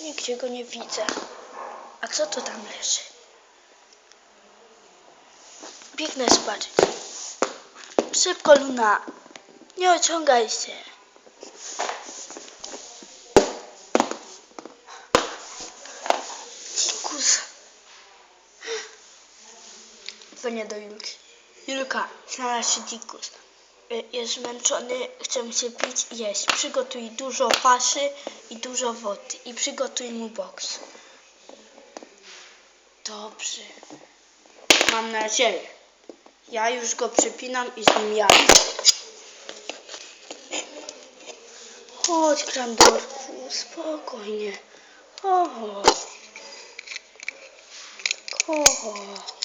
Nigdzie go nie widzę. A co to tam leży? Biegnę zobaczyć. Szybko, Luna. Nie ociągaj się. Dzikus. Dzwonię do Julki. Julka, znalazł się dzikus. Y, Jest zmęczony, chce się pić jeść. Przygotuj dużo paszy i dużo wody. I przygotuj mu boks. Dobrze. Mam nadzieję. Ja już go przypinam i z nim jadę. Chodź, Grandorku, spokojnie. Chodź. Chodź.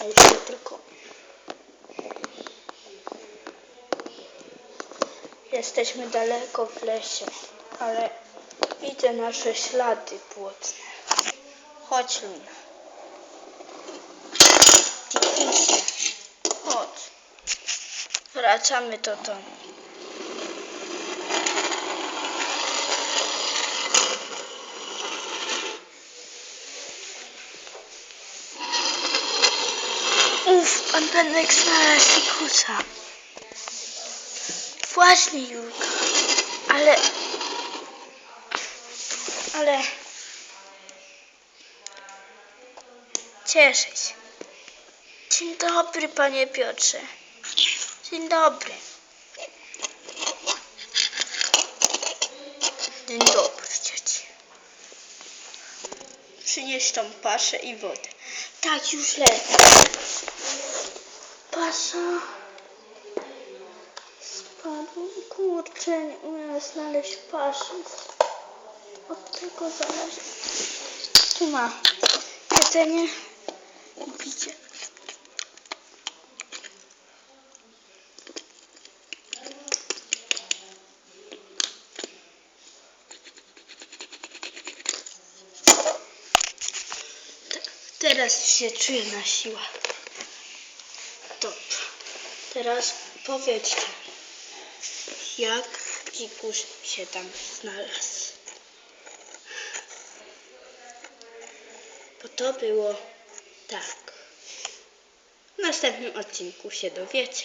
A jeszcze tylko. Jesteśmy daleko w lesie, ale widzę nasze ślady płotne. Chodź, Luna. Chodź. Wracamy do domu. Uf, pan Benek znalazł Dikusa. Właśnie, Julka. Ale... Ale... Cieszę się. Dzień dobry, panie Piotrze. Dzień dobry. Dzień dobry, dzieci. Przynieś tą paszę i wodę. Tak, już lecę. Pasza. Spadł. Kurczę, nie umiem znaleźć paszy. Od tego zależy. Tu ma jedzenie i. Teraz się czuję na siłach. Dobrze. Teraz powiedzcie, jak dzikuś się tam znalazł. Bo to było tak. W następnym odcinku się dowiecie.